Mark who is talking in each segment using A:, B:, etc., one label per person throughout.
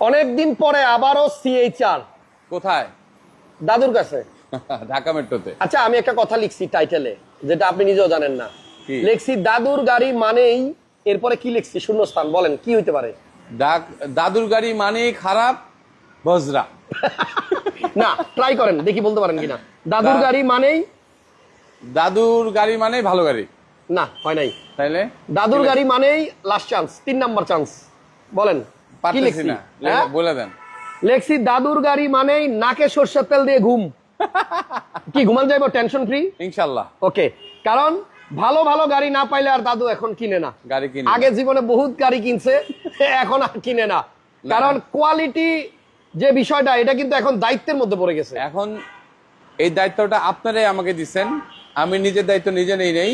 A: অনেকদিন পরে আবারও সিএইচআর
B: কোথায়?
A: দাদুর কাছে।
B: ঢাকা মেট্রোতে।
A: আচ্ছা আমি একটা কথা লিখছি টাইটেলে যেটা আপনি নিজেও জানেন না। লিখছি দাদুর গাড়ি মানেই এরপরে কি লিখছি? শূন্যস্থান বলেন কি হইতে পারে?
B: দাদুর গাড়ি মানেই খারাপ বজরা।
A: না ট্রাই করেন দেখি বলতে পারেন কিনা। দাদুর গাড়ি মানেই
B: দাদুর গাড়ি মানেই ভালো গাড়ি।
A: না হয় নাই।
B: তাইলে?
A: দাদুর গাড়ি মানেই লাস্ট চান্স তিন নাম্বার চান্স বলেন।
B: পারতেছি না।
A: হ্যাঁ?
B: বলে দেন।
A: লেখছি দাদুর গাড়ি মানেই নাকে সর্ষের তেল দিয়ে ঘুম। কি ঘুমান যাইব? টেনশন ফ্রি
B: ইনশাল্লাহ
A: ওকে কারণ ভালো ভালো গাড়ি না পাইলে আর দাদু এখন কিনে না।
B: গাড়ি কিনে
A: আগে জীবনে বহুত গাড়ি কিনছে এখন আর কিনে না। কারণ কোয়ালিটি যে বিষয়টা এটা কিন্তু এখন দায়িত্বের মধ্যে পড়ে গেছে।
B: এখন এই দায়িত্বটা আপনারাই আমাকে দিচ্ছেন। আমি নিজের দায়িত্ব নিজে নেই নেই।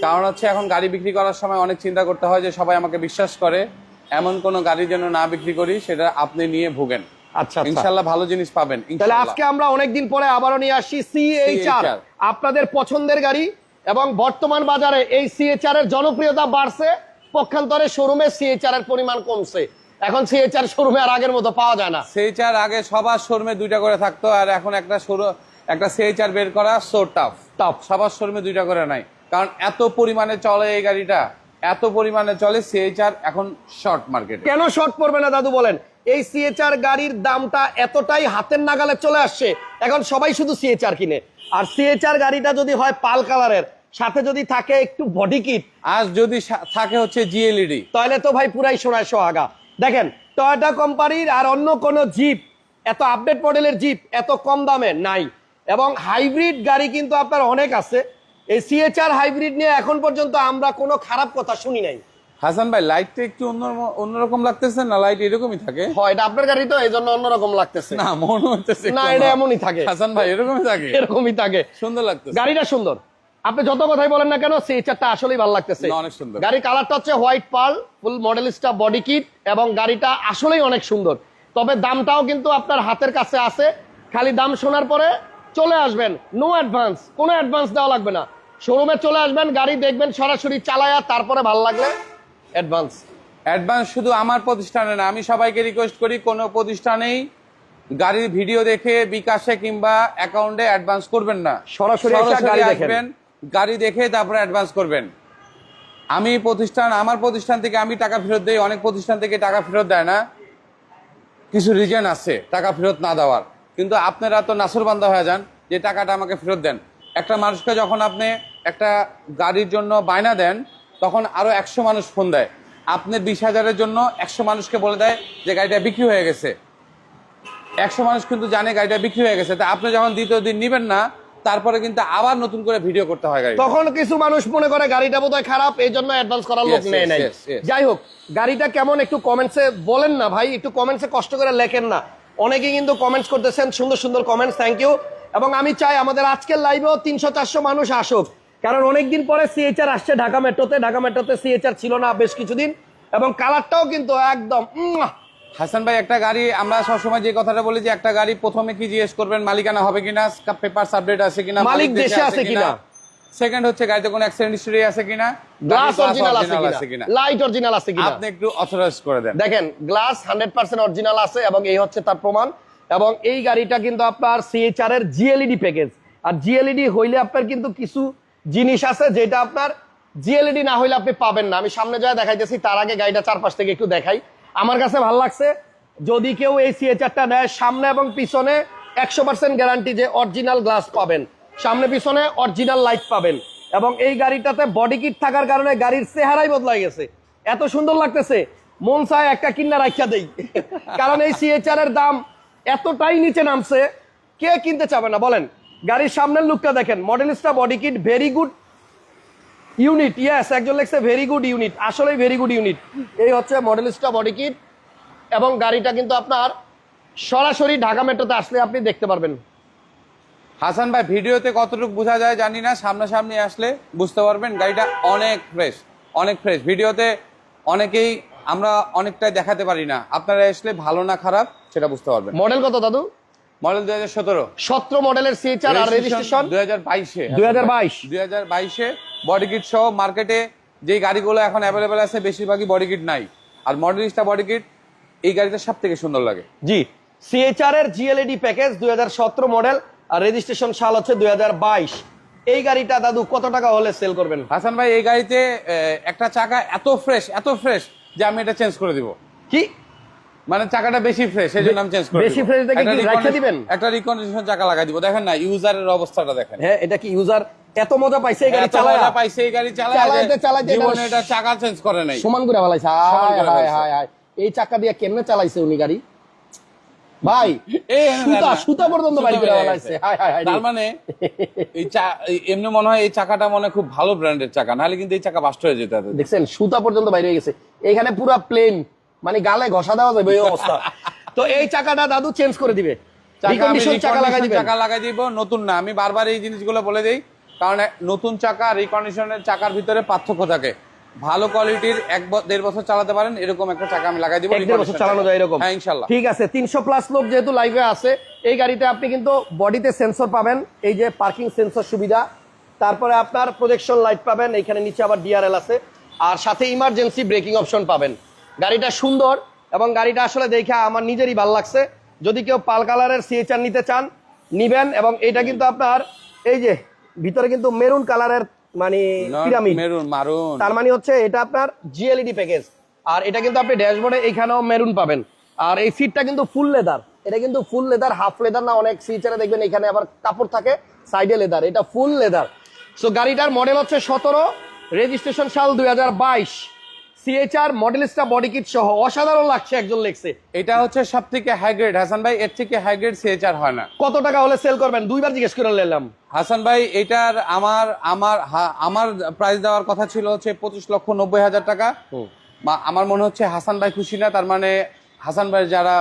B: কারণ হচ্ছে এখন গাড়ি বিক্রি করার সময় অনেক চিন্তা করতে হয় যে সবাই আমাকে বিশ্বাস করে। এমন কোন গাড়ি যেন না বিক্রি করি সেটা আপনি নিয়ে ভোগেন।
A: আচ্ছা আচ্ছা।
B: ইনশাল্লাহ ভালো জিনিস পাবেন
A: তাহলে আজকে আমরা অনেকদিন পরে আবারও নিয়ে আসছি সিএইচআর আপনাদের পছন্দের গাড়ি এবং বর্তমান বাজারে এই সিএইচআর এর জনপ্রিয়তা বাড়ছে পক্ষান্তরে শোরুমে সিএইচআর এর পরিমাণ কমছে। এখন সিএইচআর শোরুমে আর আগের মতো পাওয়া যায় না।
B: সেই চার আগে সবার শোরুমে দুইটা করে থাকতো আর এখন একটা শোরু একটা সেই চার বের করা সো টাফ
A: Tough.
B: সবার শোরুমে দুইটা করে নাই কারণ এত পরিমাণে চলে এই গাড়িটা। এত পরিমাণে চলে সেই চার এখন শর্ট মার্কেটে
A: কেন শর্ট পড়বে না দাদু বলেন? এই সিএচআর গাড়ির দামটা এতটাই হাতের নাগালে চলে আসছে এখন সবাই শুধু সিএচআর কিনে। আর সিএচআর গাড়িটা যদি হয় পাল কালারের সাথে যদি থাকে একটু বডি কিট
B: আজ যদি থাকে হচ্ছে জিএলইডি
A: তাহলে তো ভাই পুরাই সোনায় সোহাগা। দেখেন টয়োটা কোম্পানির আর অন্য কোন জিপ এত আপডেট মডেলের জিপ এত কম দামে নাই। এবং হাইব্রিড গাড়ি কিন্তু আপনার অনেক আছে এই সিএচআর হাইব্রিড নিয়ে এখন পর্যন্ত আমরা কোনো খারাপ কথা শুনি নাই।
B: হাসান ভাই লাইটটা একটু অন্য অন্যরকম লাগতেছে না? লাইট এরকমই থাকে?
A: হয় এটা আপনার গাড়ি তো এই জন্য অন্যরকম লাগতেছে।
B: না মনে হচ্ছে
A: না, এটা এমনই থাকে।
B: হাসান ভাই এরকমই থাকে?
A: এরকমই থাকে।
B: সুন্দর লাগতেছে।
A: গাড়িটা সুন্দর। আপনি যত কথাই বলেন না কেন সেই চারটা আসলেই ভালো লাগতেছে।
B: অনেক সুন্দর।
A: গাড়ির কালারটা হচ্ছে white pearl full model Modellista body kit এবং গাড়িটা আসলেই অনেক সুন্দর। তবে দামটাও কিন্তু আপনার হাতের কাছে আছে। খালি দাম শোনার পরে চলে আসবেন। নো অ্যাডভান্স কোনো অ্যাডভান্স দেওয়া লাগবে না। শোরুমে চলে আসবেন গাড়ি দেখবেন সরাসরি চালায়া তারপরে ভালো লাগলে অ্যাডভান্স
B: অ্যাডভান্স শুধু আমার প্রতিষ্ঠানে না আমি সবাইকে রিকোয়েস্ট করি কোনো প্রতিষ্ঠানেই গাড়ির ভিডিও দেখে বিকাশে কিংবা অ্যাকাউন্টে অ্যাডভান্স করবেন না।
A: সরাসরি গাড়ি দেখেন।
B: আসবেন গাড়ি দেখে তারপরে অ্যাডভান্স করবেন। আমি প্রতিষ্ঠান আমার প্রতিষ্ঠান থেকে আমি টাকা ফেরত দেই অনেক প্রতিষ্ঠান থেকে টাকা ফেরত দেয় না। কিছু রিজন আছে টাকা ফেরত না দেওয়ার। কিন্তু আপনারা তো নাসরবান্ধা হয়ে যান যে টাকাটা আমাকে ফেরত দেন। একটা মানুষকে যখন আপনি একটা গাড়ির জন্য বায়না দেন তখন আরও একশো মানুষ ফোন দেয়। আপনি বিশ হাজারের জন্য একশো মানুষকে বলে দেয় যে গাড়িটা বিক্রি হয়ে গেছে। একশো মানুষ কিন্তু জানে গাড়িটা বিক্রি হয়ে গেছে। তা আপনি যখন দ্বিতীয় দিন নিবেন না তারপরে কিন্তু আবার নতুন করে ভিডিও করতে হয় গাড়ি
A: তখন কিছু মানুষ মনে করে গাড়িটা বোধহয় খারাপ এই জন্য অ্যাডভান্স করার লোক নাই।
B: yes.
A: যাই হোক গাড়িটা কেমন একটু কমেন্টসে বলেন না ভাই একটু কমেন্টসে কষ্ট করে লেখেন না। অনেকে কিন্তু কমেন্টস করতেছেন সুন্দর সুন্দর কমেন্টস থ্যাংক ইউ এবং আমি চাই আমাদের আজকের লাইভেও তিনশো চারশো মানুষ আসুক। কারণ অনেকদিন পরে সিএচআর আসছে ঢাকা মেট্রোতে। ঢাকা মেট্রোতে সিএচআর ছিল না বেশ কিছুদিন। এবং কালারটাও কিন্তু একদম
B: হাসান ভাই একটা গাড়ি আমরা সবসময় যে কথাটা বলি যে একটা গাড়ি প্রথমে কি জিজ্ঞেস করবেন মালিকানা হবে কিনা পেপার আপডেট আছে কিনা
A: মালিক দেশে আছে কিনা?
B: সেকেন্ড হচ্ছে গাড়িতে কোনো অ্যাক্সিডেন্ট হিস্টরি আছে কিনা
A: গ্লাস অরিজিনাল আছে কিনা? লাইট অরিজিনাল আছে কিনা?
B: আপনি একটু অথরাইজ করে দেন।
A: দেখেন গ্লাস হান্ড্রেড পার্সেন্ট অরিজিনাল আছে এবং এই হচ্ছে তার প্রমাণ। এবং এই গাড়িটা কিন্তু আপনার সিএচআর এর জিএলইডি প্যাকেজ আর জিএলইডি হইলে আপনার কিন্তু কিছু জিনিস আছে যেটা আপনার জিএলইডি না হইলে আপনি পাবেন না। আমি সামনে যা দেখাইতেছি, তার আগে গাড়িটা চারপাশ থেকে একটু দেখাই। আমার কাছে ভালো লাগছে, যদি কেউ এই সিএচআরটা নেয়, সামনে এবং পিছনে একশো পার্সেন্ট গ্যারান্টি যে অরিজিনাল গ্লাস পাবেন। সামনে পিছনে অরিজিনাল লাইট পাবেন। এবং এই গাড়িটাতে বডি কিট থাকার কারণে গাড়ির চেহারাই বদলাই গেছে। এত সুন্দর লাগতেছে, মন চায় একটা কিন্না রাখা দেই। কারণ এই সিএচআর এর দাম এতটাই নিচে নামছে, কে কিনতে চাবে না? বলেন। গাড়ির সামনের লুকটা দেখেন। Modellista body kit very good unit yes একজন লেখছে ভেরি গুড ইউনিট আসলেই ভেরি গুড ইউনিট এই হচ্ছে মডেলিস্টা বডি কিট এবং গাড়িটা কিন্তু আপনার সরাসরি ঢাকা মেট্রোতে আসলে আপনি দেখতে পারবেন।
B: হাসান ভাই ভিডিওতে কতটুকু বোঝা যায় জানি না সামনাসামনি আসলে বুঝতে পারবেন গাড়িটা অনেক ফ্রেশ অনেক ফ্রেশ ভিডিওতে অনেকেই আমরা অনেকটাই দেখাতে পারি না আপনারা আসলে ভালো না খারাপ সেটা বুঝতে পারবেন।
A: মডেল কত দাদু?
B: মডেল দুই হাজার সতেরো।
A: সতেরো মডেলের সিএচআর আর রেজিস্ট্রেশন
B: দুই হাজার বাইশে।
A: 2022
B: দুই হাজার বাইশে বডি কিট সহ মার্কেটে যে গাড়িগুলো এখন অ্যাভেলেবেল আছে বেশিরভাগই বডি কিট নাই। আর মডেলিস্টা বডি কিট এই গাড়িটা সব থেকে সুন্দর লাগে।
A: জি সিএচআর এর জিএলইডি প্যাকেজ দুই মডেল আর রেজিস্ট্রেশন সাল হচ্ছে দুই হাজার বাইশ। এই গাড়িটা দাদু কত টাকা হলে সেল করবেন?
B: হাসান ভাই এই গাড়িতে একটা চাকা এত ফ্রেশ এত ফ্রেশ যে আমি এটা চেঞ্জ করে দিব।
A: কি?
B: মানে চাকাটা বেশি ফ্রেশ এই জন্য আমি চেঞ্জ করে
A: বেশি fresh দেখে কি
B: recon-
A: দিবেন?
B: একটা রিকন্ডিশন চাকা লাগাই দিব। দেখেন না ইউজারের অবস্থাটা দেখেন।
A: হ্যাঁ এটা কি ইউজার এত মজা পাইছে এই গাড়ি চালায়?
B: মজা পাইছে এই গাড়ি চালায়
A: চালাইতে
B: যে
A: চালাইতে
B: জীবনে
A: এটা-
B: চাকা চেঞ্জ করে নাই।
A: সমান করে
B: সমান
A: হায় হায় হায় হায়। এই চাকা দিয়ে কেমনে চালাইছে উনি গাড়ি? ভাই সুতা। সুতা পর্যন্ত বাইর করে হায়
B: তার মানে এই চা- এমনি মনে হয় এই চাকাটা মনে খুব ভালো ব্র্যান্ডের চাকা নাহলে কিন্তু এই চাকা বাস্ট হয়ে যেত।
A: দেখছেন সুতা পর্যন্ত বাইরে হয়ে গেছে। এখানে পুরো প্লেন মানে গালে ঘষা দেওয়া যাবে এই অবস্থা। তো এই চাকাটা দাদু চেঞ্জ করে দিবে।
B: চাকা
A: লাগাই
B: recondition চাকা লাগাই দিব নতুন না। আমি বারবার এই জিনিসগুলো বলে দিই কারণ নতুন চাকা রিকন্ডিশনের চাকার ভিতরে পার্থক্য থাকে। ভালো কোয়ালিটির এক দেড় বছর চালাতে পারেন এরকম একটা চাকা আমি লাগাই দিব
A: দেড় বছর চালানো যায় এরকম।
B: হ্যাঁ ইনশাল্লাহ।
A: ঠিক আছে তিনশো প্লাস লোক যেহেতু লাইভে আছে এই গাড়িতে আপনি কিন্তু বডিতে সেন্সর পাবেন এই যে পার্কিং সেন্সর সুবিধা। তারপরে আপনার প্রজেকশন লাইট পাবেন এখানে নিচে আবার ডিআরএল আছে। আর সাথে ইমার্জেন্সি ব্রেকিং অপশন পাবেন। গাড়িটা সুন্দর এবং গাড়িটা আসলে দেখে আমার নিজেরই ভালো লাগছে। যদি কেউ পাল কালারের সিএচআর নিতে চান নিবেন এবং এটা কিন্তু আপনার এই যে ভিতরে কিন্তু মেরুন কালারের মানে পিরামিড।
B: মেরুন মারুন।
A: তার মানে হচ্ছে এটা আপনার জিএলইডি প্যাকেজ আর এটা কিন্তু আপনি ড্যাশবোর্ডে এইখানেও মেরুন পাবেন। আর এই সিটটা কিন্তু ফুল লেদার এটা কিন্তু ফুল লেদার হাফ লেদার না অনেক সিচারে দেখবেন এখানে আবার কাপড় থাকে সাইডে লেদার এটা ফুল লেদার সো গাড়িটার মডেল হচ্ছে সতেরো রেজিস্ট্রেশন সাল দুই হাজার বাইশ। সিএচআর মডেলিস্টা বডি কিট সহ অসাধারণ লাগছে একজন লেখছে।
B: এটা হচ্ছে সব থেকে হাই গ্রেড হাসান ভাই এর থেকে হাই গ্রেড সিএচআর হয় না।
A: কত টাকা হলে সেল করবেন? দুইবার জিজ্ঞেস করে নিলাম।
B: হাসান ভাই এটার আমার আমার আমার প্রাইস দেওয়ার কথা ছিল হচ্ছে পঁচিশ লক্ষ নব্বই হাজার টাকা। আমার মনে হচ্ছে হাসান ভাই খুশি না তার মানে হাসান ভাই যারা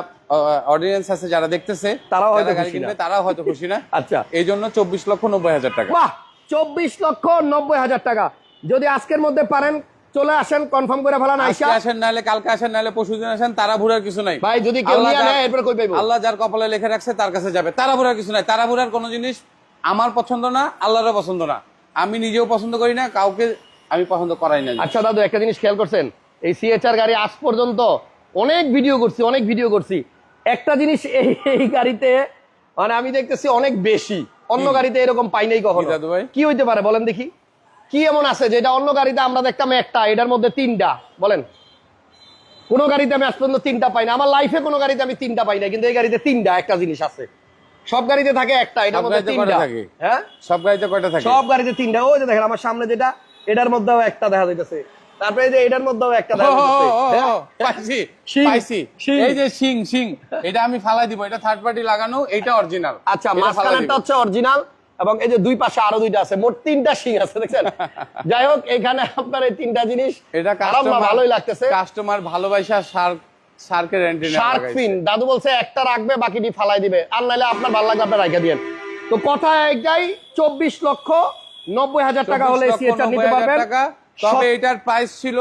B: অডিয়েন্স আছে যারা দেখতেছে
A: তারাও হয়তো।
B: কিনবে, তারাও হয়তো খুশি না।
A: আচ্ছা।
B: এই জন্য চব্বিশ লক্ষ নব্বই হাজার টাকা।
A: বাহ! চব্বিশ লক্ষ নব্বই হাজার টাকা। যদি আজকের মধ্যে পারেন চলে আসেন কনফার্ম করে ফেলান আইসা
B: আসেন নাহলে কালকে আসেন নাহলে পরশু দিন আসেন তারা ভুরার কিছু নাই।
A: ভাই, যদি কেউ নিয়ে নেয়, এরপরে কই পাইবো?
B: আল্লাহ যার কপালে লিখে রাখছে তার কাছে যাবে। তারা ভুরার কিছু নাই। তারা ভুরার কোনো জিনিস আমার পছন্দ না আল্লাহরও পছন্দ না। আমি নিজেও পছন্দ করি না কাউকে আমি পছন্দ করাই না।
A: আচ্ছা দাদু একটা জিনিস খেয়াল করছেন? এই সিএচআর গাড়ি আজ পর্যন্ত অনেক ভিডিও করছি অনেক ভিডিও করছি। একটা জিনিস এই এই গাড়িতে মানে আমি দেখতেছি অনেক বেশি। অন্য গাড়িতে এরকম পাই নাই কখনো?
B: দাদু ভাই?
A: কি হইতে পারে বলেন দেখি। কি এমন আছে যেটা অন্য গাড়িতে আমরা দেখতাম একটা এটার মধ্যে তিনটা বলেন? কোনো গাড়িতে আমি আজ পর্যন্ত তিনটা পাই না। আমার লাইফে কোনো গাড়িতে আমি তিনটা পাই না কিন্তু এই গাড়িতে তিনটা একটা জিনিস আছে। সব গাড়িতে থাকে একটা এটার মধ্যে তিনটা। হ্যাঁ?
B: সব গাড়িতে কয়টা থাকে?
A: সব গাড়িতে তিনটা। ওই যে দেখেন আমার সামনে যেটা এটার মধ্যেও একটা দেখা যাইতেছে। তারপরে যে এটার মধ্যেও একটা দেখা
B: ও, ও,
A: যাইতেছে।
B: ও, ও,
A: হ্যাঁ?
B: পাইছি
A: শিং,
B: পাইছি।
A: শিং।
B: এই যে শিং শিং এটা আমি ফালাই দিব এটা থার্ড পার্টি লাগানো এটা অরিজিনাল
A: আচ্ছা মাঝখানেরটা হচ্ছে অরিজিনাল এবং এই যে দুই পাশে আরও দুইটা আছে মোট তিনটা শিং আছে দেখছেন? যাই হোক এখানে আপনার এই তিনটা জিনিস
B: এটা
A: ভালোই লাগতেছে।
B: কাস্টমার ভালোবাসা শার্কের অ্যান্টিনা
A: শার্ক ফিন। দাদু বলছে একটা রাখবে বাকিটি ফালাই দিবে। আর নাহলে আপনার ভালো লাগবে আপনি রাখে দিবেন তো কথা একটাই চব্বিশ লক্ষ নব্বই হাজার টাকা হলে নিতে পারবেন।
B: তবে এটার প্রাইস ছিল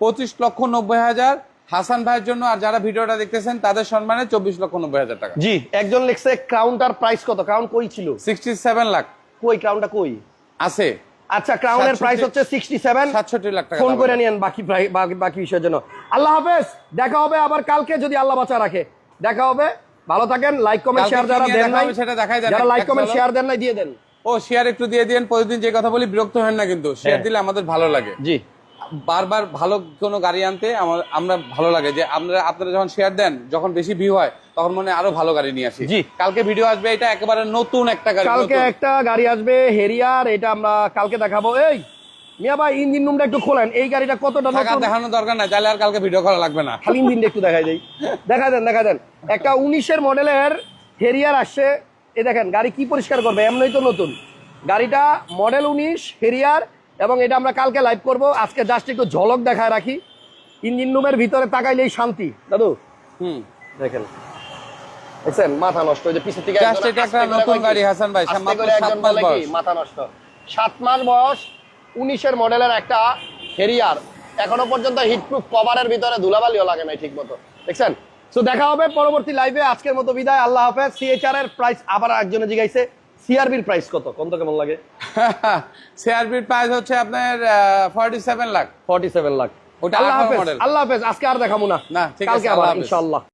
B: পঁচিশ লক্ষ নব্বই হাজার। হাসান ভাইয়ের জন্য আর যারা ভিডিওটা দেখতেছেন তাদের সম্মানে চব্বিশ লক্ষ নব্বই হাজার টাকা।
A: জি একজন লিখছে ক্রাউনটার প্রাইস কত? ক্রাউন কই ছিল?
B: Sixty seven lakh.
A: কই ক্রাউনটা কই?
B: আছে।
A: আচ্ছা ক্রাউনের প্রাইস হচ্ছে সিক্সটি সেভেন
B: সাতষট্টি লাখ টাকা
A: ফোন করে বাকি বাকি বিষয়ের জন্য। আল্লাহ হাফেজ দেখা হবে আবার কালকে যদি আল্লাহ বাঁচা রাখে। দেখা হবে। ভালো থাকেন লাইক কমেন্ট শেয়ার যারা দেন নাই
B: সেটা দেখাই দেন।
A: যারা লাইক কমেন্ট শেয়ার দেন নাই দিয়ে দেন।
B: ও শেয়ার একটু দিয়ে দিন প্রতিদিন যে কথা বলি বিরক্ত হেন না কিন্তু। শেয়ার
A: হ্যাঁ।
B: দিলে আমাদের ভালো লাগে।
A: জি।
B: বারবার ভালো কোনো গাড়ি আনতে আমার আমরা ভালো লাগে যে আপনারা আপনারা যখন শেয়ার দেন যখন বেশি ভিউ হয় তখন মনে আরও ভালো গাড়ি নিয়ে আসি।
A: জি।
B: কালকে ভিডিও আসবে এটা একেবারে নতুন একটা গাড়ি
A: কালকে একটা গাড়ি আসবে হেরিয়ার এটা আমরা কালকে দেখাবো। এই মিয়া ভাই ইঞ্জিন রুমটা একটু খোলেন। এই গাড়িটা
B: টাকা দেখানোর দরকার নাই তাহলে আর কালকে ভিডিও করা লাগবে না।
A: খালি ইঞ্জিনটা একটু দেখাই দেই। দেখা দেন দেখা দেন। একটা উনিশের মডেলের হেরিয়ার আসছে। এই দেখেন গাড়ি কি পরিষ্কার করবে? এমনই তো নতুন। গাড়িটা মডেল উনিশ হেরিয়ার এবং এটা আমরা কালকে লাইভ করব। আজকে জাস্ট একটু ঝলক দেখায় রাখি। ইঞ্জিন রুমের ভিতরে তাকাইলেই শান্তি। দাদু?
B: হুম।
A: দেখেন। দেখছেন? মাথা নষ্ট। যে পিছের থেকে একজন
B: এটা একটা নতুন গাড়ি, হাসান ভাই, সাত মাস বয়স।
A: মাথা নষ্ট। সাত মাস বয়স উনিশের মডেলের একটা হেরিয়ার এখনও পর্যন্ত হিটপ্রুফ কভারের ভিতরে ধুলাবালিও লাগে নাই ঠিক মতো দেখছেন? তো দেখা হবে পরবর্তী লাইভে আজকের মতো বিদায়। আল্লাহ হাফেজ। সিএচআর এর প্রাইস আবার একজনে জিগাইছে। সিআরবির প্রাইস কত কত? তো কেমন লাগে?
B: সিআরবির প্রাইস হচ্ছে আপনার forty seven lakh.
A: Forty seven lakh.
B: ওটা
A: আল্লাহ হাফেজ আল্লাহ হাফেজ আজকে আর দেখাবো না। কালকে আবার
B: আল্লাহ
A: ইনশাআল্লাহ।